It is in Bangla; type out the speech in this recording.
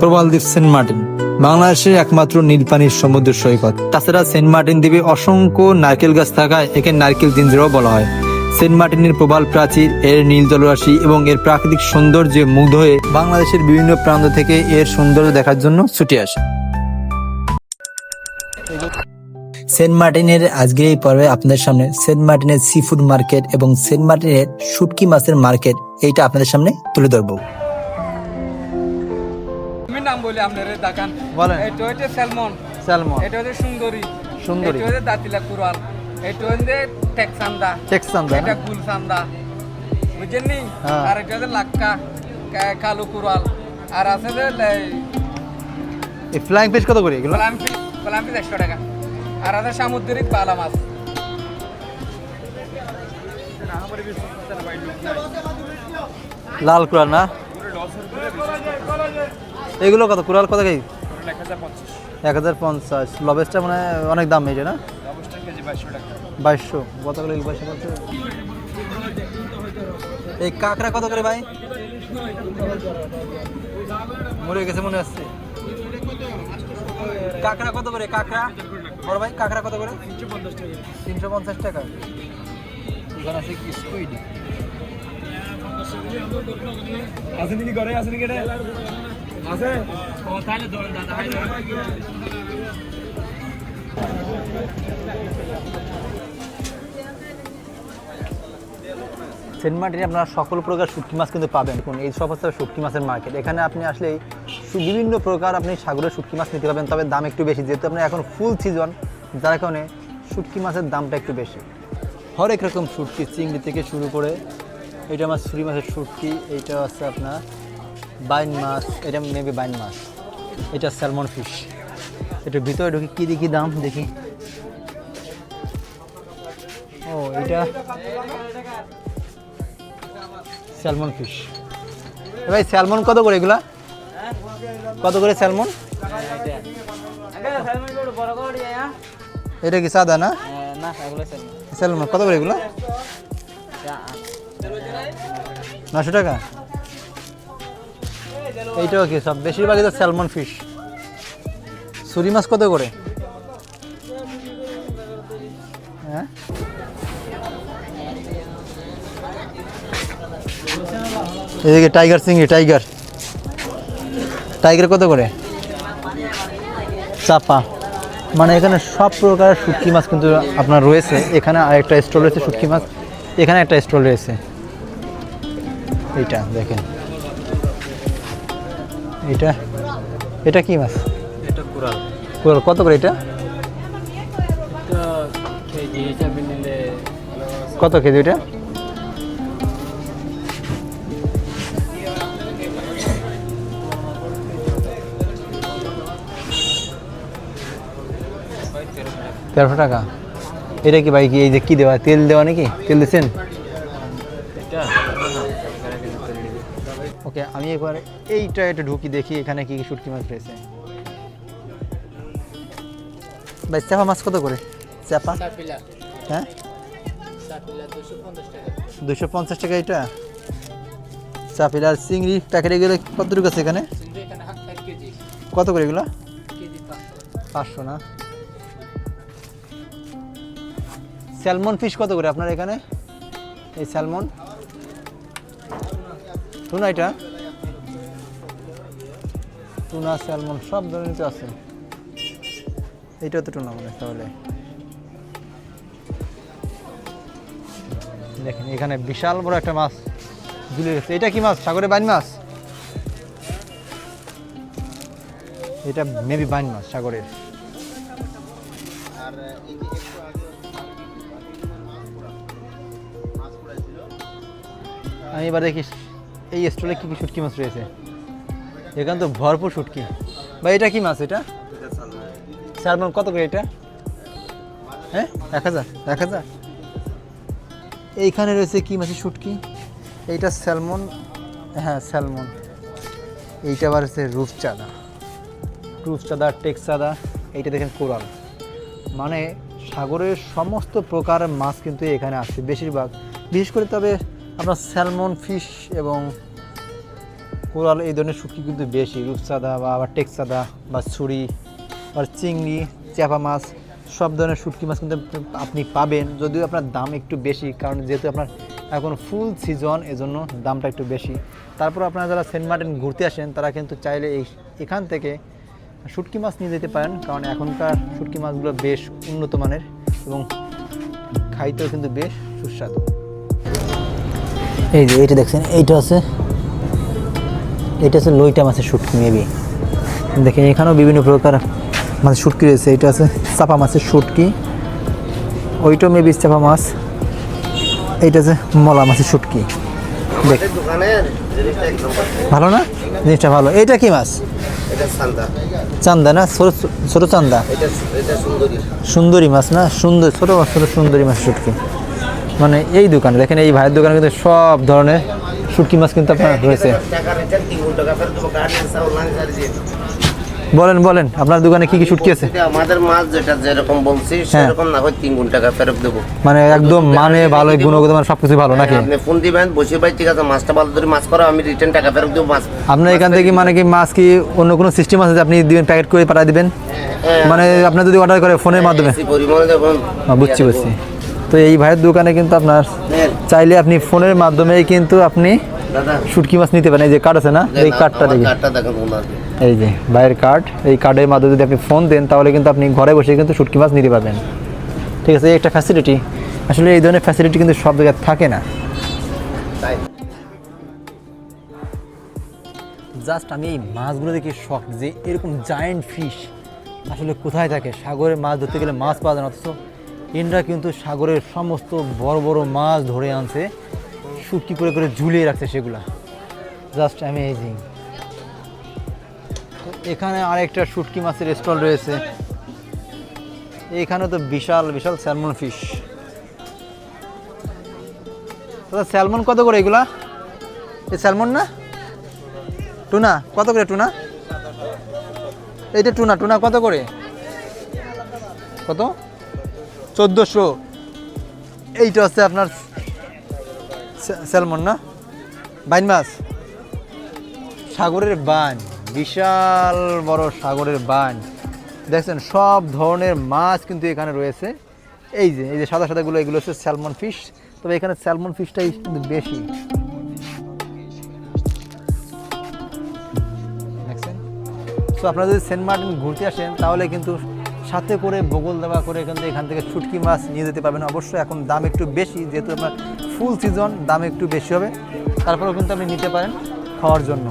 প্রবাল দ্বীপ সেন্ট মার্টিন, বাংলাদেশের একমাত্র নীলপানির সমুদ্র সৈকত। তাছাড়া সেন্ট মার্টিন দ্বীপে অসংখ্য নারকেল গাছ থাকায় একে নারকেল জিঞ্জিরাও বলা হয়। সেন্ট মার্টিনের প্রবাল প্রাচীর, এর নীল জলরাশি এবং এর প্রাকৃতিক সৌন্দর্যে মুগ্ধ হয়ে বাংলাদেশের বিভিন্ন প্রান্ত থেকে এর সৌন্দর্য দেখার জন্য ছুটে আসে। সেন্ট মার্টিনের আজকের এই পর্বে আপনাদের সামনে সেন্ট মার্টিনের সি ফুড মার্কেট এবং সেন্ট মার্টিনের শুটকি মাছের মার্কেট এইটা আপনাদের সামনে তুলে ধরবো। আমি নাম বলি আপনার দেখান। বলেন। এটা হচ্ছে স্যালমন স্যালমন এটা হচ্ছে সুন্দরী। সুন্দরী। এটা হচ্ছে দাতিলা কুরাল এটা হচ্ছে টেকসান্দা টেক্সান এটা গুলসান্দা বুঝছেন নি? হ্যাঁ। আর এটা হচ্ছে লাক্কা কালো কুরাল আর আছে যে এই ফ্লাইং ফিশ কত করে এগুলো? প্লাম্পি প্লাম্পি একশো টাকা। আর আছে সামুদ্রিক বালা মাছ। লাল কুড়াল না? এগুলো কত? কুড়াল কত কেজি? এক হাজার পঞ্চাশ। লবেসটা মানে অনেক দাম এটা না? বাইশশো কতগুলো এই কাঁকড়া কত করে ভাই? মরে গেছে মনে আসছে কাঁকড়া কত করে? কাঁকড়া? বড় ভাই কাঁকড়া কত করে? তিনশো পঞ্চাশ টাকা। এখানে আছে কি স্কুইড? আসেনি কি করে আসেনি কেটে আছে? ও তাহলে ধরেন দাদা সেন্ট মার্টিনে আপনারা সকল প্রকার শুটকি মাছ কিন্তু পাবেন কোন এই সব হচ্ছে শুটকি মাছের মার্কেট এখানে আপনি আসলে বিভিন্ন প্রকার আপনি সাগরের শুটকি মাছ নিতে পারবেন তবে দাম একটু বেশি। যেহেতু আপনার এখন ফুল সিজন যার কারণে শুটকি মাছের দামটা একটু বেশি। হরেক রকম শুটকি চিংড়ি থেকে শুরু করে এটা আমার ছুরি মাছের শুটকি এইটা আছে আপনার বাইন মাছ এটা মেবি বাইন মাছ। এটা স্যালমন ফিশ এটার ভিতরে ঢুকি কী দেখি দাম দেখি। ও এটা স্যালমন ফিশ ভাই স্যালমন কত করে এগুলা? কত করে স্যালমন এটা কি সাদা না? স্যালমন কত করে এগুলো? নশো টাকা? এইটাও কি সব? বেশিরভাগই তো স্যালমন ফিশ সুরি মাছ কত করে? হ্যাঁ? এদিকে টাইগার চিংড়ি টাইগার টাইগার কত করে? চাপা। মানে এখানে সব প্রকারের শুটকি মাছ কিন্তু আপনার রয়েছে। এখানে আরেকটা স্টল রয়েছে শুটকি মাছ। এখানে একটা স্টল রয়েছে। এইটা দেখেন। এটা এটা কি মাছ? এটা কুরাল। কুড়াল কত করে এটা? কত কেজি এটা? তেরোশো টাকা। এটা কি ভাই কি এই যে কি দেওয়া? তেল দেওয়া নাকি? তেল দিচ্ছেন? ওকে আমি একবার এইটা একটু ঢুকি দেখি এখানে কি কি শুটকি মাছ রয়েছে। ভাই চাপা মাছ কত করে? চাপা? হ্যাঁ? দুশো পঞ্চাশ টাকা। এটা? চাপিল আর চিংড়ি প্যাকেটে গেলে কতটুকু আছে এখানে? কত করে এগুলো? পাঁচশো না? স্যালমন ফিশ কত করে আপনার এখানে? এই স্যালমন? টুনা এটা? টুনা স্যালমন সব ধরনের তো আছে। এইটাও তো টুনা মনে তাহলে। দেখেন এখানে বিশাল বড় একটা মাছ ঝুলে গেছে। এটা কি মাছ? সাগরে বাইন মাছ? এটা মেবি বাইন মাছ সাগরের। আমি এবার দেখি এই স্টলে কি কি শুটকি মাছ রয়েছে? এখানে তো ভরপুর শুটকি। বা এটা কি মাছ এটা? স্যালমন কত করে এটা? হ্যাঁ? এক হাজার? এক হাজার? এইখানে রয়েছে কি মাছের শুটকি? এইটা স্যালমন হ্যাঁ স্যালমন। এইটা আবার হচ্ছে রূপচাঁদা রূপচাঁদা টেকচাঁদা এইটা দেখেন কোরাল। মানে সাগরের সমস্ত প্রকার মাছ কিন্তু এখানে আসছে বেশিরভাগ। বিশেষ করে তবে আপনার স্যালমন ফিশ এবং কোরাল, এই ধরনের শুটকি কিন্তু বেশি। রূপচাঁদা বা আবার টেকচাঁদা বা ছুরি আর চিংড়ি চাপা মাছ, সব ধরনের শুটকি মাছ কিন্তু আপনি পাবেন। যদিও আপনার দাম একটু বেশি, কারণ যেহেতু আপনার এখন ফুল সিজন, এজন্য দামটা একটু বেশি। তারপর আপনারা যারা সেন্ট মার্টিন ঘুরতে আসেন, তারা কিন্তু চাইলে এই এখান থেকে শুটকি মাছ নিয়ে যেতে পারেন, কারণ এখনকার শুটকি মাছগুলো বেশ উন্নত মানের এবং খাইতেও কিন্তু বেশ সুস্বাদু। এই যে এইটা দেখছেন এইটা আছে এটা হচ্ছে লইটা মাছের শুটকি মেবি দেখেন এখানেও বিভিন্ন প্রকার মাছের শুটকি রয়েছে। এটা আছে চাপা মাছের শুটকি ওইটাও মেবি চাপা মাছ। এইটা আছে মলা মাছের শুটকি। দেখ ভালো না? জিনিসটা ভালো। এইটা কি মাছ? চান্দা। না? ছোট ছোট চান্দা? এটা এটা সুন্দরী। সুন্দরী মাছ না? সুন্দর ছোট মাছ ছোট সুন্দরী মাছ শুটকি। মানে এই দোকানে দেখেন এই ভাইয়ের দোকানে কিন্তু সব ধরনের শুটকি মাছ কিন্তু আপনার রয়েছে। বলেন বলেন আপনার দোকানে কি কি শুটকি আছে? আমাদের মাছ যেটা যেরকম বলছি সেরকম না হয় তিন গুণ টাকা ফেরত দেবো। মানে একদম মানে ভালো গুণগত মানে সবকিছু ভালো নাকি? আপনি ফোন দিবেন বসে ভাই ঠিক আছে মাছটা ভালো ধরে মাছ করো আমি রিটার্ন টাকা ফেরত দেবো মাছ। আপনার এখান থেকে মানে কি মাছ কি অন্য কোনো সিস্টেম আছে যে আপনি দিবেন প্যাকেট করে পাঠিয়ে দিবেন? হ্যাঁ, মানে আপনার যদি অর্ডার করে ফোনের মাধ্যমে? হ্যাঁ, বুঝছি বুঝছি। তো এই ভাইয়ের দোকানে কিন্তু আপনার চাইলে আপনি ফোনের মাধ্যমেই কিন্তু আপনি শুটকি মাছ নিতে পারেন। এই যে কার্ড আছে না? এই কার্ডটা দেখি। এই যে ভাইয়ের কার্ড এই কার্ডের মাধ্যমে যদি আপনি ফোন দেন তাহলে কিন্তু আপনি ঘরে বসে কিন্তু শুটকি মাছ নিতে পারবেন। ঠিক আছে এই একটা ফ্যাসিলিটি আসলে এই ধরনের ফ্যাসিলিটি কিন্তু সব জায়গায় থাকে না। জাস্ট আমি এই মাছগুলো দেখে শখ যে এরকম জায়েন্ট ফিশ আসলে কোথায় থাকে? সাগরে মাছ ধরতে গেলে মাছ পাওয়া যায় না অথচ এনরা কিন্তু সাগরের সমস্ত বড় বড় মাছ ধরে আনছে, শুটকি করে করে ঝুলিয়ে রাখছে সেগুলা। জাস্ট অ্যামেজিং এখানে আরেকটা শুটকি মাছের স্টল রয়েছে। এখানে তো বিশাল বিশাল স্যালমন ফিশ দাদা স্যালমন কত করে এগুলা? এই স্যালমন না? টুনা, কত করে টুনা? এইটা টুনা টুনা কত করে? কত? চোদ্দোশো। এইটা হচ্ছে আপনার স্যালমন না? বাইন মাছ। সাগরের বান, বিশাল বড় সাগরের বান। দেখছেন, সব ধরনের মাছ কিন্তু এখানে রয়েছে। এই যে এই যে সাদা সাদাগুলো, এগুলো হচ্ছে স্যালমন ফিশ। তবে এখানে স্যালমন ফিশটাই কিন্তু বেশি। তো আপনারা যদি সেন্ট মার্টিন ঘুরতে আসেন, তাহলে কিন্তু সাথে করে বগল দেওয়া করে কিন্তু এখান থেকে ছুটকি মাছ নিয়ে যেতে পারবেন। অবশ্যই এখন দাম একটু বেশি, যেহেতু আপনার ফুল সিজন দাম একটু বেশি হবে। তারপরেও কিন্তু আপনি নিতে পারেন খাওয়ার জন্য।